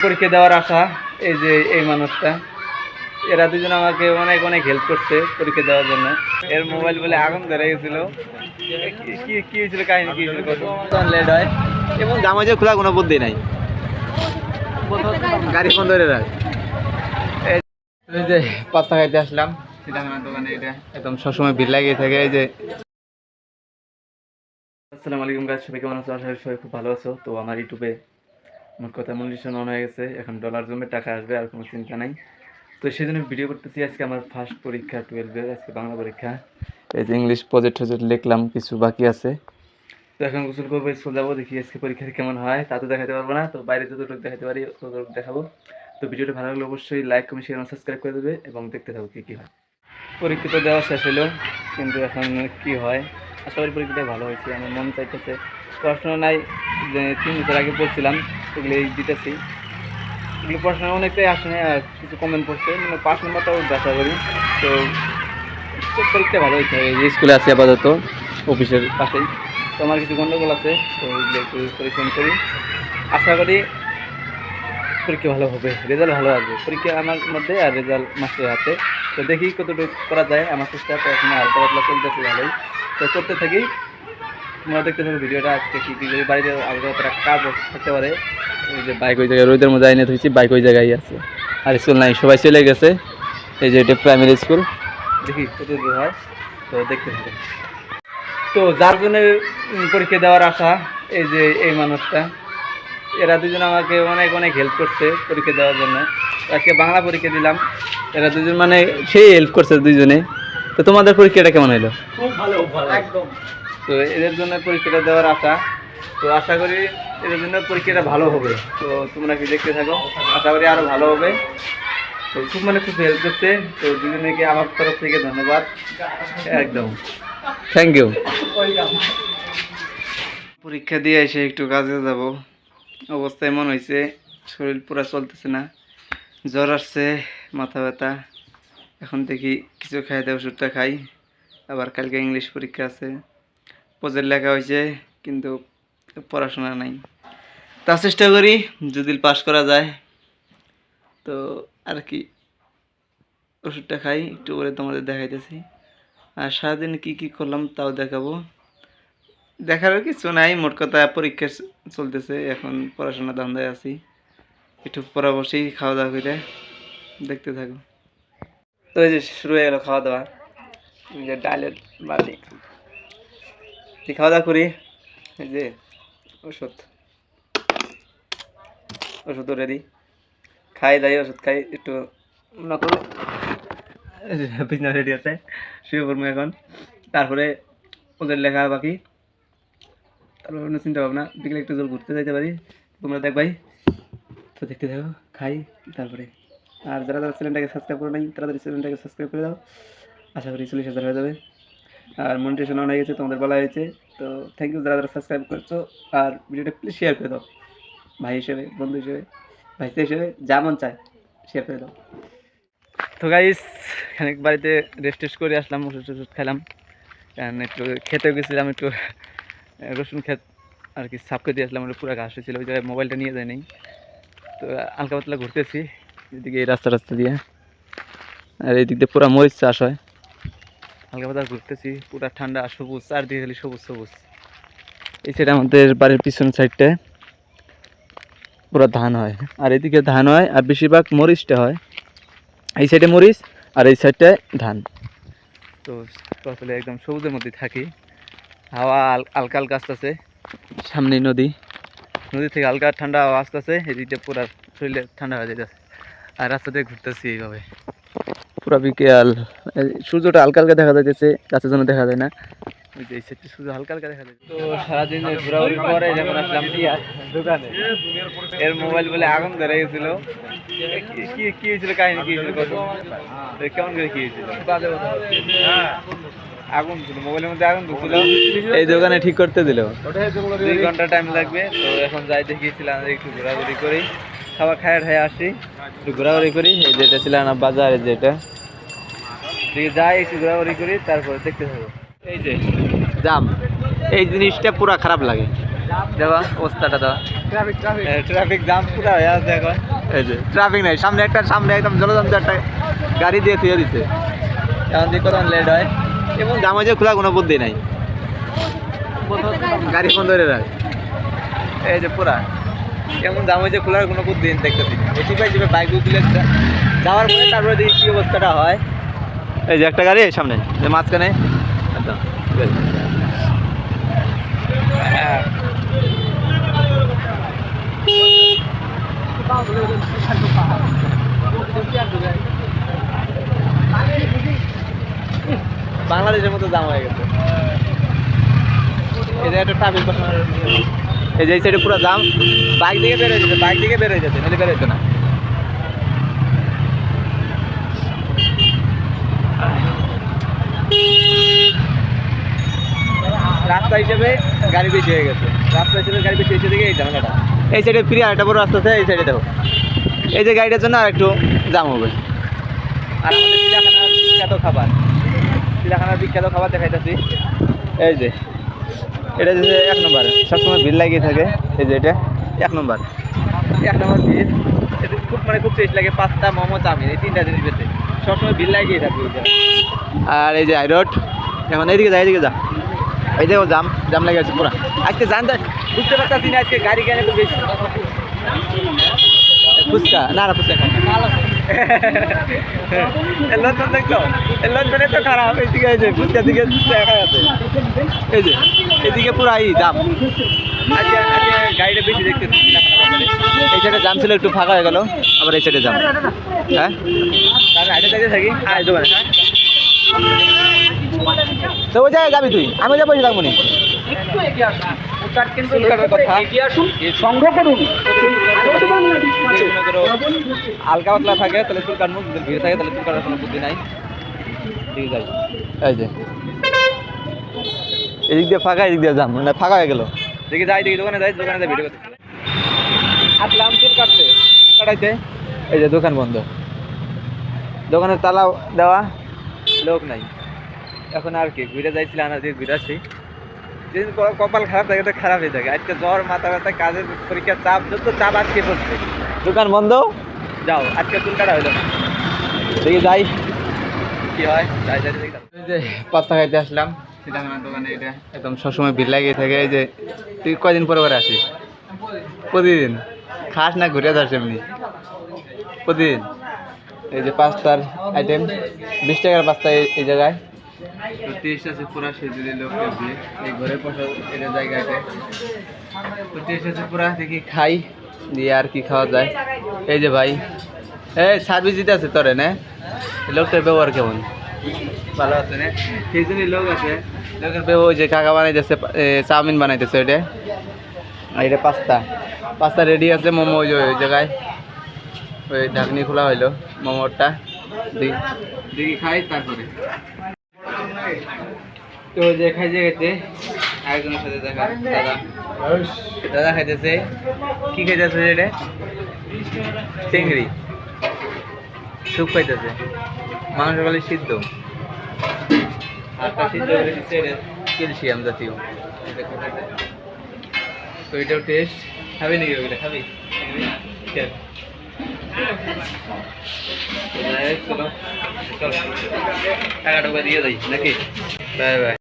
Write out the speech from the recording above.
পরীক্ষা দেওয়ার আশা এই যে এই মানুষটা এরা দুজন আমাকে অনেক অনেক হেল্প করছে পরীক্ষা দেওয়ার জন্য। এর মোবাইল বলে আগুন ধরে গেছিল। কি- হয়েছিল কাহিনী কি হয়েছিল কত? লেট হয়। এবং জামাজে খোলা কোনো বুদ্ধি নাই। গাড়ি ফোন ধরে রাখ। এই যে পাস্তা খাইতে আসলাম চিটাগাঙ্গার দোকানে এটা। একদম সবসময় ভিড় লাগিয়ে থাকে এই যে। আসসালামু আলাইকুম গাছ সবাই কেমন আছো? আশা করি সবাই খুব ভালো আছো। তো আমার ইউটিউবে আমার কথা মনিটেশন অন হয়ে গেছে, এখন ডলার জমে টাকা আসবে আর কোনো চিন্তা নাই। তো সেই জন্য ভিডিও করতেছি, আজকে আমার ফার্স্ট পরীক্ষা টুয়েলভের আজকে বাংলা পরীক্ষা। এই যে ইংলিশ প্রজেক্ট টজেক্ট লিখলাম, কিছু বাকি আছে। তো এখন গোসল করব স্কুল যাব, দেখি আজকে পরীক্ষাটা কেমন হয়, তা তো দেখাতে পারব না, তো বাইরে যতটুকু দেখাতে পারি ততটুকু দেখাবো। তো ভিডিওটা ভালো লাগলে অবশ্যই লাইক কমেন্ট শেয়ার সাবস্ক্রাইব করে দেবে এবং দেখতে থাকো কী কী হয়। পরীক্ষা তো দেওয়া শেষ হলো, কিন্তু এখন কি হয়? আশা করি পরীক্ষাটা ভালো হয়েছে, আমার মন চাইতেছে পড়াশোনা নাই যে তিন বছর আগে পড়ছিলাম এগুলো এই দিতেছি। এগুলো পড়াশোনা অনেকটাই আসে না আর কিছু কমেন্ট পড়ছে মানে পাঁচ নম্বরটাও আশা করি। তো পরীক্ষা ভালো হয়েছে। এই যে স্কুলে আছি আপাতত অফিসের পাশেই। তো আমার কিছু গণ্ডগোল আছে তো ওইগুলো একটু পরিশ্রম করি। আশা করি পরীক্ষা ভালো হবে রেজাল্ট ভালো আসবে। পরীক্ষা আমার মধ্যে আর রেজাল্ট মাস্টারের হাতে। তো দেখি কতটুকু করা যায় আমার চেষ্টা পড়াশোনা হালকা পাতলা চলতেছে ভালোই। তো করতে থাকি। তোমরা দেখতে থাকো ভিডিওটা আজকে কী কী বাড়িতে আলাদা একটা কাজ থাকতে পারে। এই যে বাইক ওই জায়গায় রোদের মধ্যে আইনে ধুইছি বাইক ওই জায়গায় আছে। আর স্কুল নাই সবাই চলে গেছে। এই যে এটা প্রাইমারি স্কুল দেখি কত দূর হয় তো দেখতে থাকো। তো যার জন্য পরীক্ষা দেওয়ার আশা এই যে এই মানুষটা এরা দুজন আমাকে অনেক অনেক হেল্প করছে পরীক্ষা দেওয়ার জন্য। আজকে বাংলা পরীক্ষা দিলাম এরা দুজন মানে সেই হেল্প করছে দুজনে তো তোমাদের পরীক্ষাটা কেমন হলো খুব ভালো ভালো। একদম। তো এদের জন্য পরীক্ষাটা দেওয়ার আশা। তো আশা করি এদের জন্য পরীক্ষাটা ভালো হবে। তো তোমরা কি দেখতে থাকো? আশা করি আরও ভালো হবে। তো খুব মানে খুব হেল্প করছে। তো দুজনেকে আমার তরফ থেকে ধন্যবাদ। একদম। থ্যাংক ইউ পরীক্ষা দিয়ে এসে একটু কাজে যাব। অবস্থা এমন হয়েছে শরীর পুরা চলতেছে না। জ্বর আসছে, মাথা ব্যথা। এখন দেখি কিছু খাই দেয় ওষুধটা খাই। আবার কালকে ইংলিশ পরীক্ষা আছে। প্রজেক্ট লেখা হয়েছে, কিন্তু পড়াশোনা নাই। তা চেষ্টা করি, যদি পাস করা যায়। তো আর কি, ওষুধটা খাই, একটু করে তোমাদের দেখাইতেছি। আর সারাদিন কি কি করলাম তাও দেখাবো। দেখারও কিছু নাই, মোট কথা পরীক্ষা চলতেছে, এখন পড়াশোনা ধান্দায় আছি। একটু বসেই খাওয়া দাওয়া করে দেখতে থাকো। তো এই যে শুরু হয়ে গেল খাওয়া দাওয়া ডালের বাটি। কি খাওয়া দাওয়া করি। যে, ওষুধ। ওষুধও রেডি খাই দাই ওষুধ খাই, একটু না করে। বিছনা রেডি আছে, শুয়ে পড়ব এখন। তারপরে ওদের লেখা বাকি। তারপরে অন্য চিন্তা ভাবনা, বিকেলে একটু জল ঘুরতে যাইতে পারি। তোমরা দেখবাই তো দেখতে থাকো, খাই, তারপরে। আর যারা যারা চ্যানেলটাকে সাবস্ক্রাইব করে নাই, তাড়াতাড়ি চ্যানেলটাকে সাবস্ক্রাইব করে দাও। আশা করি চল্লিশ হাজার হয়ে যাবে। আর মনিটেশন অন হয়ে গেছে তোমাদের বলা হয়েছে। তো থ্যাংক ইউ যারা যারা সাবস্ক্রাইব করছ, আর ভিডিওটা প্লিজ শেয়ার করে দাও। ভাই হিসেবে, বন্ধু হিসেবে ভাইতে হিসেবে যা মন চায় শেয়ার করে দাও। তো গাইস খানিক বাড়িতে রেস্ট টেস্ট করে আসলাম, ওষুধ টষুধ খেলাম। কারণ একটু খেতে গেছিলাম, একটু রসুন ক্ষেত আর কি সাফ করে দিয়ে আসলাম ওটা পুরো ঘাস হয়েছিল, ওই জায়গায় মোবাইলটা নিয়ে যায়নি তো হালকা পাতলা ঘুরতেছি, এদিকে এই রাস্তা রাস্তা দিয়ে। আর এই দিক দিয়ে পুরো মরিচ চাষ হয়। হালকা পাতা ঘুরতেছি, পুরো ঠান্ডা, সবুজ আর চারদিকে খালি সবুজ সবুজ। এই সাইডে আমাদের বাড়ির পিছন সাইডটায় পুরো ধান হয়। আর এদিকে ধান হয়, আর বেশিরভাগ মরিচটা হয়। এই সাইডে মরিচ, আর এই সাইডটায় ধান। তো আসলে একদম সবুজের মধ্যে থাকি। হাওয়া হালকা হালকা আসতেছে সামনে নদী। নদী থেকে হালকা ঠান্ডা হাওয়া আসতেছে এদিকে পুরা শরীরে ঠান্ডা হয়ে যেতেছে আর রাস্তা দিয়ে ঘুরতেছি এইভাবে। পুরা বিকেল। সূর্যটা হালকা হালকা দেখা যাইতেছে গাছের জন্য দেখা যায় না। যে এই সূর্য হালকা হালকা দেখা যায় তো সারাদিন ঘোরাঘুরি পরে যখন আসলাম দোকানে। এর মোবাইল বলে আগুন ধরে গেছিল। কি কি- কি হয়েছিল কাহিনী কি হয়েছিল কত? কেমন করে কি হয়েছিল? আগুন ছিল মোবাইলের মধ্যে আগুন ঢুকছিল এই দোকানে ঠিক করতে দিল। দুই ঘণ্টা টাইম লাগবে তো এখন যাই দেখিয়েছিলাম একটু ঘোরাঘুরি করি। খাবার খায় খায় আসি। একটু ঘোরাঘুরি করি এই যেটা ছিল না বাজারে যেটা। যাই একটু ঘোরাঘুরি করি তারপরে দেখতে থাকব। এই যে জাম। এই জিনিসটা পুরা খারাপ লাগে। দেখো অবস্থাটা ট্রাফিক ট্রাফিক ট্রাফিক জাম পুরো হয়ে আছে এখন। এই যে ট্রাফিক নাই। সামনে একটা সামনে একদম একটা গাড়ি দিয়ে থুয়ে দিচ্ছে এখন দিয়ে কতক্ষণ লেট হয়। এবং জাম হয়েছে খোলা কোনো বুদ্ধি নাই। গাড়ি বন্ধ করে রাখ। এই যে পুরা। এমন দাম হয়েছে খোলার কোনো বুদ্ধি দেখতেছি। না এটি পাই যাবে বাইক তুলে যাওয়ার পরে তারপরে দেখি কী অবস্থাটা হয়। এই যে একটা গাড়ি সামনে যে মাঝখানে। একদম। হ্যাঁ বাংলাদেশের মতো দাম হয়ে গেছে। যে একটা ট্রাফিক এই যে এই সাইডে পুরো জাম। বাইক দিকে বের হয়ে যেতে বাইক দিকে বের হয়ে যেতে, নাহলে বের হইতো না। রাস্তা হিসেবে গাড়ি বেশি হয়ে গেছে। রাস্তা হিসেবে গাড়ি বেশি হয়েছে দিকে এই ঝামেলাটা। এই সাইডে ফিরে আরেকটা বড় রাস্তা আছে, এই সাইডে দেখো। এই যে গাড়িটার জন্য আর একটু জাম হবে। আর আমাদের চিড়িয়াখানার বিখ্যাত খাবার। চিড়িয়াখানার বিখ্যাত খাবার দেখাইতেছি। এই যে। এটা যে এক নম্বর সবসময় ভিড় লাগিয়ে থাকে এই যে এটা এক নম্বর। এক নম্বর ভিড় খুব মানে খুব টেস্ট লাগে পাস্তা মোমো চাউমিন এই তিনটা জিনিস বেশি। সবসময় ভিড় লাগিয়ে থাকে আর এই যে হাইরোড এখন এইদিকে যা এইদিকে যা। এই দেখো জাম জাম লেগে আছে পুরা। আজকে জানতে বুঝতে পারতাছি না আজকে গাড়ি কেন একটু বেশি। ফুচকা না না ফুচকা লঞ্চন দেখছ? লঞ্চনে তো খারাপ এই যে ফুচকা দিকে দেখা এই যে এদিকে পুরো এই জাম। আজকে আজকে গাড়িটা বেশি দেখতেছি এই সাইডে জাম ছিল একটু ফাঁকা হয়ে গেল। আবার এই সাইডে জাম। হ্যাঁ? থাকি হ্যাঁ? তো ওই জায়গায় যাবি তুই? আমি যাব থাকব নি সংগ্রহ করুন। হালকা পাতলা থাকে তাহলে চুল কাটবো ভিড় থাকে তাহলে চুল কাটার কোনো বুদ্ধি নাই। ঠিক যাই এই যে। এদিক দিয়ে ফাঁকা এদিক দিয়ে যাম মানে ফাঁকা হয়ে গেল। দেখি যাই দেখি দোকানে যাই দোকানে যাই ভিডিও করতে। হাঁটলাম চুল কাটতে কাটাইতে এই যে দোকান বন্ধ। দোকানের তালা দেওয়া লোক নাই। এখন আর কি ঘুরে যাইছিলাম না দিয়ে ঘুরে আসি। যেদিন কপাল খারাপ থাকে তো খারাপই থাকে। আজকে জ্বর মাথা ব্যথা কাজের পরীক্ষার চাপ যত চাপ আজকে পড়ছে। দোকান বন্ধ? যাও আজকে চুল কাটা হইল না। দেখি যাই। কি হয়? যাই যাই দেখি পাস্তা খাইতে আসলাম। দোকানে এটা। একদম সবসময় ভিড় লাগিয়ে থাকে এই যে তুই কয়দিন পরে পরে আসিস? প্রতিদিন। খাস না ঘুরে যাস এমনি? প্রতিদিন। এই যে পাস্তার আইটেম বিশ টাকার পাস্তা এই- জায়গায়। তো টেস্ট আছে পুরা সেজুরি লোক দিয়ে এই ঘরে বসে এটা জায়গাটা তো টেস্ট আছে পুরা দেখি খাই দিয়ে আর কি খাওয়া যায়। এই যে ভাই এই সার্ভিস দিতে আছে তোরে না? লোকটার ব্যবহার কেমন? ভালো আছে না? সেজুরি লোক আছে। লোকের ওই যে কাকা বানাইতেছে চাউমিন বানাইতেছে ওইটা। আর এটা পাস্তা। পাস্তা রেডি আছে মোমো ওই ওই জায়গায়। ওই ঢাকনি খোলা হইল মোমোরটা দেখি দেখি খাই তারপরে। তো যে খাইতে খাইতে আরেকজনের সাথে দেখা। দাদা। দাদা খাইতেছে। কি খাইতেছে এটা? চিংড়ি। স্যুপ পাইতেছে। মাংস খালি সিদ্ধ। আটটা সিদ্ধ করে ক্যালসিয়াম জাতীয়। তো এটাও টেস্ট খাবি নাকি ওগুলো খাবি? টাকা টাকা দিয়ে যাই নাকি? Bye bye.